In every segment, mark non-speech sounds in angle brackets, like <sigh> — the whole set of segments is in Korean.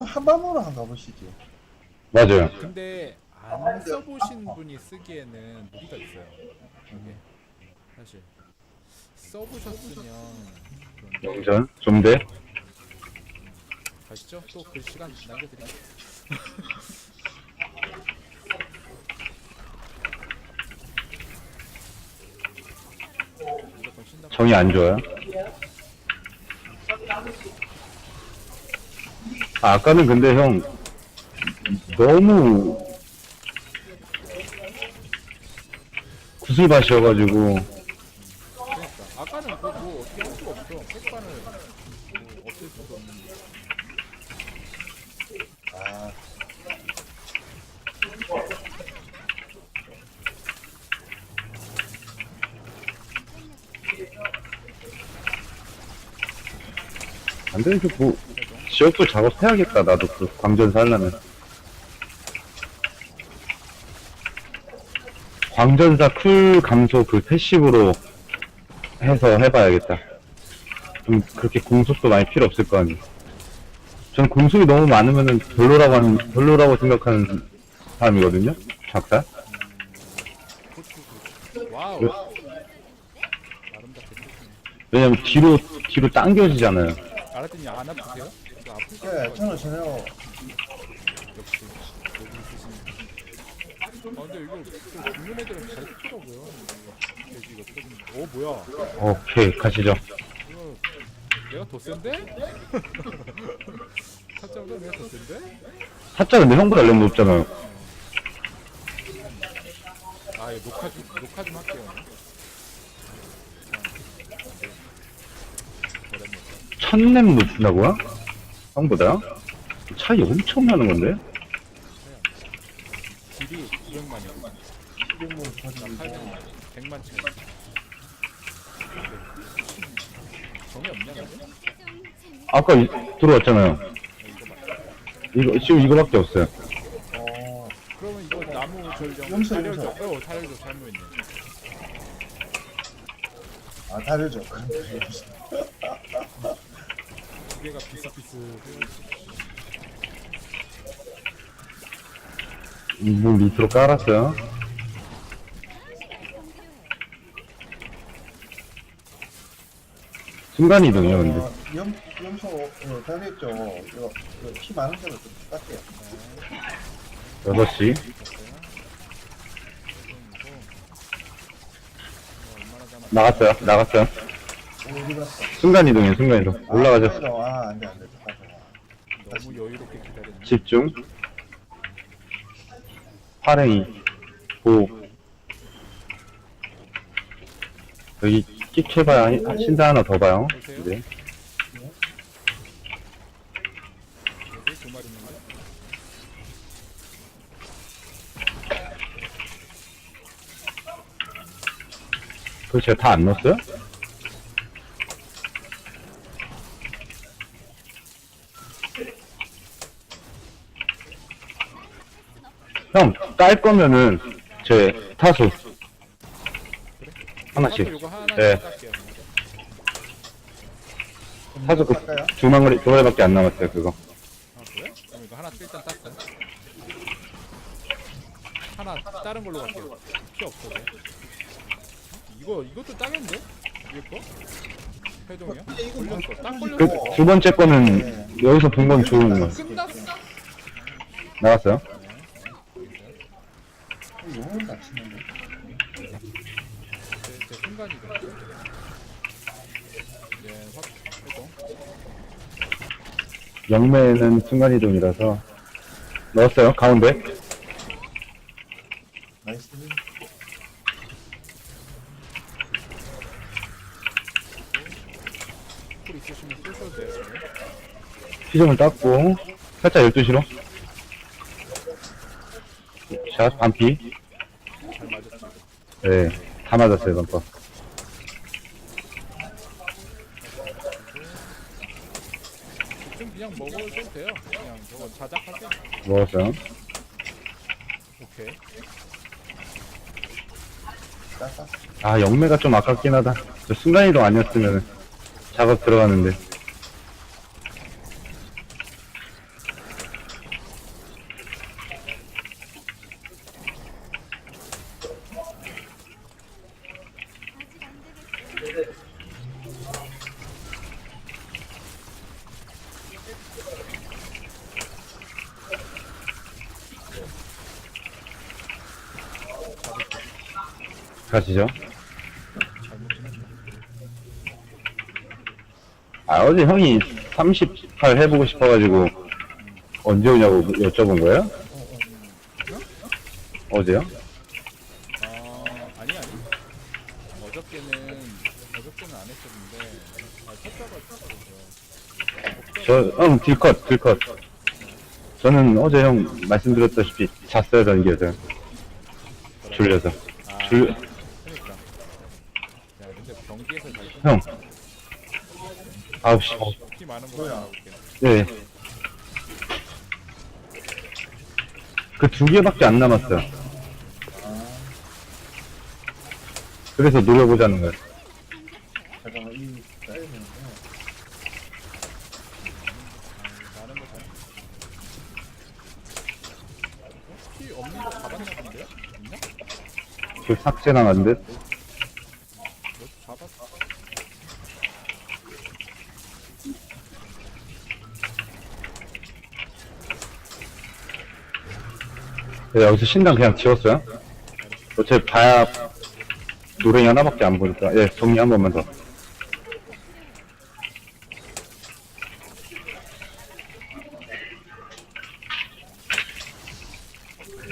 한 방으로 한 가 보시죠. 맞아요. 근데 안 써보신 분이 쓰기에는 무리가 있어요. 이게 사실 써보셨으면 그런데 영전 좀 돼. 가시죠. 또 그 시간 남겨드릴게요. <laughs> 무조건. 정이 안 좋아요. 아, 아까는 근데 형 너무 구슬밭이어가지고 그러니까 아까는 그뭐 어떻게 할 수가 없어. 색반을 뭐 없앨 수도 없는데. 아, 안 되는 뭐 지역도 작업해야겠다. 나도 그 광전사 하려면. 광전사 쿨 감소 그 패시브로 해서 해봐야겠다. 좀 그렇게 공속도 많이 필요 없을 거 아니에요. 저는 공속이 너무 많으면은 별로라고 하는, 별로라고 생각하는 사람이거든요? 작사? 와우. 왜? 아름답게 쓰시네. 왜냐면 뒤로, 뒤로 당겨지잖아요. 알았더니 안 아프세요? 네, 같아요. 저는 전혀 역시 여기. 아 근데 이거 좀 죽는 애들은 잘 쓰더라고요. 이거 돼지 이거 터진. 오 뭐야? 오케이, 가시죠. 이거 내가 더 센데? <laughs> 타짜보다 내가 더 센데? 사자 근데 형보다 렘 높잖아요. 아 이거 녹화 좀 녹화 좀 할게요. 천렘 높다고요? 형보다? 차이 엄청 나는 건데? 딜이 900만이고 이름을 나 가지고 800만 100만 차이. 정이 없냐? 아까 이- 들어왔잖아요. 이거 지금 이거밖에 없어요. 어, 그러면 이거 나무 절정 사려줘. 염소. 어 사려줘 잘못했네. 아 다르죠. 두 개가 비슷비슷. 물 밑으로 깔았어요. 순간 이동이요, 근데. 어, 염 염소 예, 다르겠죠. 이거 이거 피 많은 데로 좀 똑같아요. 6시. 나갔어요, 나갔어요. 어디 갔어? 순간이동이에요, 순간이동. 올라가죠. 아, 아, 안돼 안돼. 너무 여유롭게 기다렸네. 집중. 활행이. 보. 여기 끽 해봐야, 아, 신사 하나 더 봐요. 네. 여기 두 마리 있는데. 그거 제가 다 안 넣었어요? 형, 깔 거면은, 제 타수. 하나씩. 이거 네. 깎게요. 타수 그, 할까요? 두 마리, 두 마리밖에 안 남았어요, 그거. 아 그래? 그럼 이거 하나 일단 땄어. 하나 다른 걸로 갈게요. 필요 없어. 왜? 이거 이것도 따겠는데? 위에 거? 회동이야? 걸렸어. 딱 그, 걸렸어. 두 번째 거는, 여기서 본 건 좋은 거. 끝났어. 나왔어요? 용을 다치는데. 제, 제 순간이동. 예, 확 회동. 영매는 순간이동이라서. 넣었어요, 가운데. 나이스. 풀 있으시면 쏘셔도 돼요. 지금. 피점을 땄고, 살짝 12시로. 샷, 반피. 네, 다 맞았어요, 반파. 좀 그냥 먹어도 돼요. 그냥 저거 자작하게. 먹었어요. 오케이. 아, 영매가 좀 아깝긴 하다. 저 순간이동 아니었으면 작업 들어가는데. 가시죠. 아, 어제 형이 38 해보고 싶어가지고, 언제 오냐고 여쭤본 거예요? 어제요? 아 아니 아니. 어저께는 어저께는 안 했었는데 아 쳤다가 저, 응, 딜컷, 딜컷. 저는 어제 형 말씀드렸다시피 잤어요, 전기에서. 졸려서. 아 졸, 그러니까. 야 근데 형. 9시. 어, 피 많은 거. 네. 그 두 개밖에 안 남았어요. 아, 그래서 노려보자는 거예요. 잠깐만, 이, 짜야 되는데. 많은 거 잘. 어? 피 없는 거 잡았나 본데요? 있나? 그 삭제 나간 듯? 뭐 잡았? 네, 여기서 신당 그냥 지웠어요. 어차피 봐야 노랭이 하나밖에 안 보니까. 예, 정리 한 번만 더.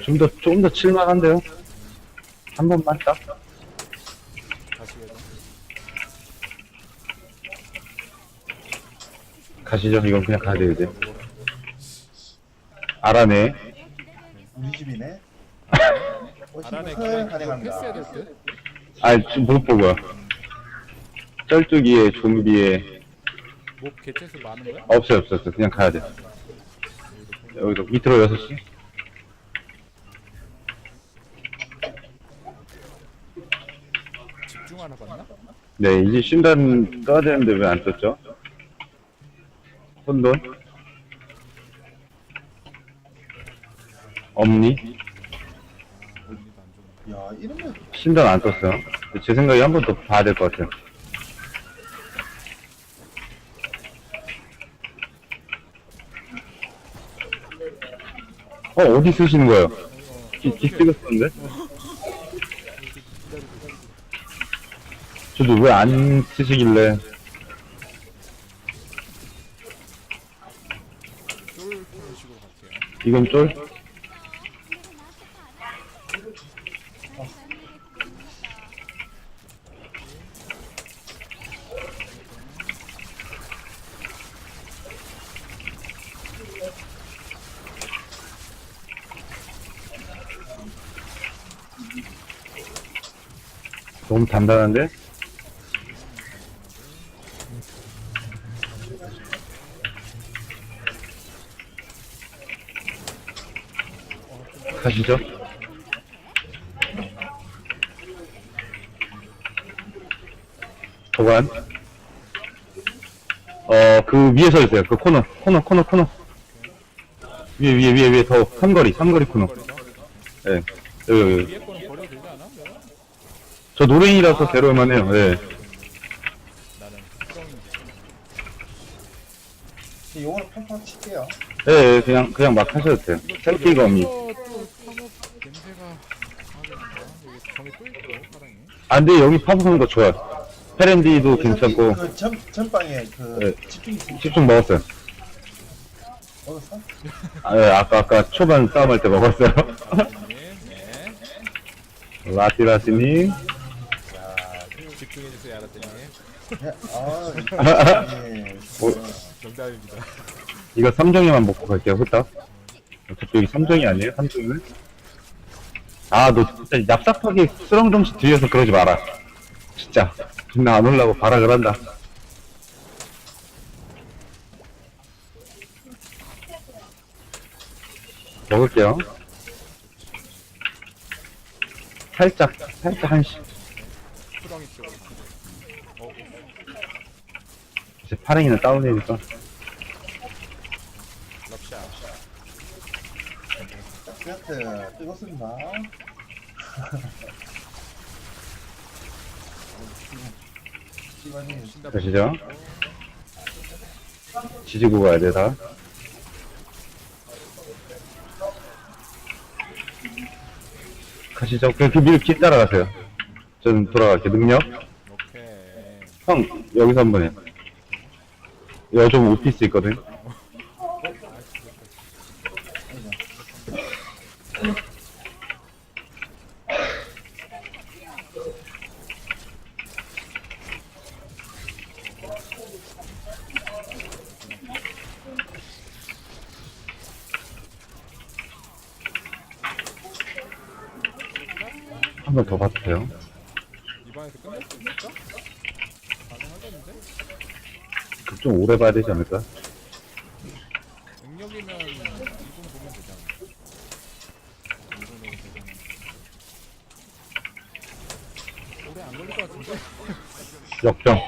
좀 더, 좀 더 칠만한데요? 한 번만 딱? 가시죠. 이건 그냥 가야 돼, 이제. 알아내. 우리 집이네? 어, 알아내 신분 그냥 사용 이거 패스해야 가능합니다. 될 듯? 아, 지금 못 보고요. 쩔뚝이에, 좀비에, 뭐 개체수 많은 거야? 없어요, 없어요. 없어요. 그냥 가야 돼. 여기도 밑으로 6시? 집중하나 봤나? 네, 이제 신단 떠야 되는데 왜 안 떴죠? 혼돈? 좋네. 야, 이러면 신단 안 떴어요. 제 생각에 한 번 더 봐야 될 것 같아요. 어, 어디 쓰시는 거예요? 기, 기 찍었었는데? 저도 왜 안 쓰시길래. 쫄 그런 식으로 갈게요. 이건 쫄? 너무 단단한데? 가시죠. 도관. 어, 그 위에 서 있어요. 그 코너, 코너, 코너, 코너. 위에, 위에, 위에, 위에 더 삼거리, 삼거리 코너. 예. 여기, 여기. 위에 거는 버려도 되지 않아? 내가? 저 노랭이라서 데려올만 해요. 예. 나는 특성인지. 요거는 팡팡 칠게요. 예, 예, 그냥, 그냥 막 하셔도 돼요. 또 냄새가 나겠다. 여기 정이 또 있고 사랑이. 아, 근데 여기 파보는 거 좋아요. 페렌디도 괜찮고, 그 전, 전방에 그 네. 집중이 있으니까 집중 먹었어요. 먹었어? 아, 예, 아까, 아까 초반 싸움할 때 먹었어요. 네, 네. 라티라시님. 집중해주세요, 알았더니. 네, 정답입니다. 이거 삼정이만 먹고 갈게요, 후딱. 어차피 여기 삼정이 아니에요, 삼정이는? 아, 너 진짜 얍삽하게 쓰렁정시 뒤에서 그러지 마라. 진짜. 존나 안 올라고 발악을 한다. 먹을게요. 살짝, 살짝 한씩. 이제 파랭이는 다운이니까. 럽샷. 세트. 시간이 신다. 가시죠. 지지고 가야 돼, 다. 가시죠. 그, 그 밀, 길 따라가세요. 저는 돌아갈게. 능력? 형, 여기서 한 번 해. 여기 좀 오피스 있거든. 한 번 더 봐도 돼요? 이번에서 끝낼 수 있을까? 가능하겠는데? 그 좀 오래 봐야 되지 않을까? 능력이면 2분 보면 되잖아. 2분으로 되잖아. 오래 안 걸릴 것 같은데? 역병.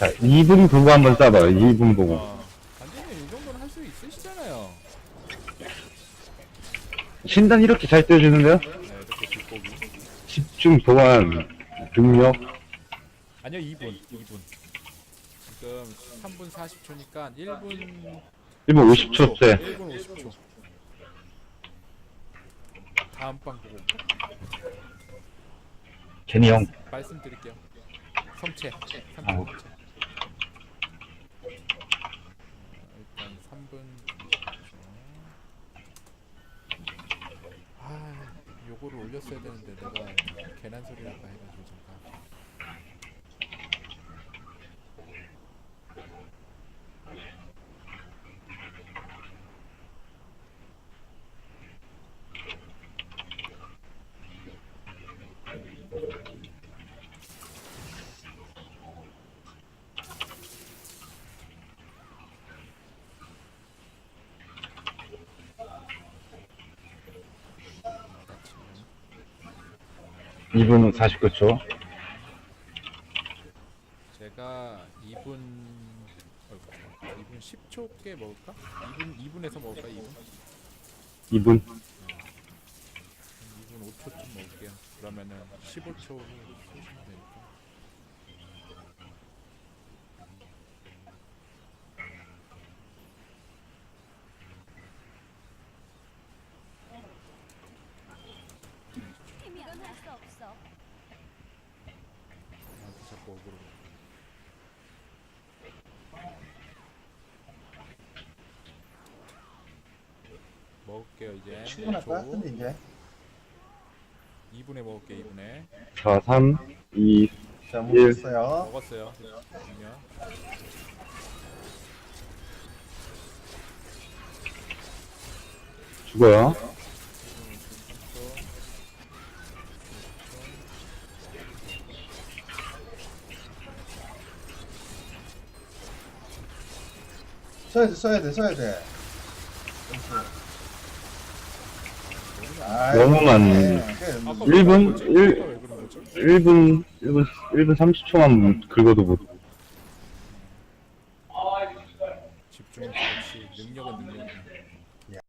자, 2분 보고 한번 쏴봐요. 2분 보고. 아, 반대님 이 정도는 할 수 있으시잖아요. 신단 이렇게 잘 떼어주는데요? 네, 이렇게 뒷고기. 집중, 보안, 능력. 아니요, 2분. 2분. 지금 3분 40초니까 1분 1분 50초 째. 1분 50초. 다음 방 보고 괜히 형. 말씀드릴게요. 성체. 아. 3분 성체. 일단 3분 20초. 아, 요거를 올렸어야 되는데 내가 괜한 소리 아까 해가지고 잠깐. 마침 2분 49초. 제가 2분 어이구, 2분 10초께 먹을까? 2분 2분에서 먹을까? 2분? 2분. 2분 5초쯤 먹을게요. 그러면은 15초로 쏘시면 되니까. 이건 할 수 없어. 나한테 자꾸 억울해. 먹을게요 이제. 충분할 것 5초. 같은데 이제 2분에 먹을게 2분에. 4, 3, 2, 자 예. 먹었어요 먹었어요. 그냥. 죽어요. 써야 돼 써야 돼 써야 돼 아이, 너무 많네. 네, 그래, 아까 일 분? 왜 그런 거지? 일- 아까 왜 그런 거지? 1분, 1분, 1분 30초만 긁어도 못.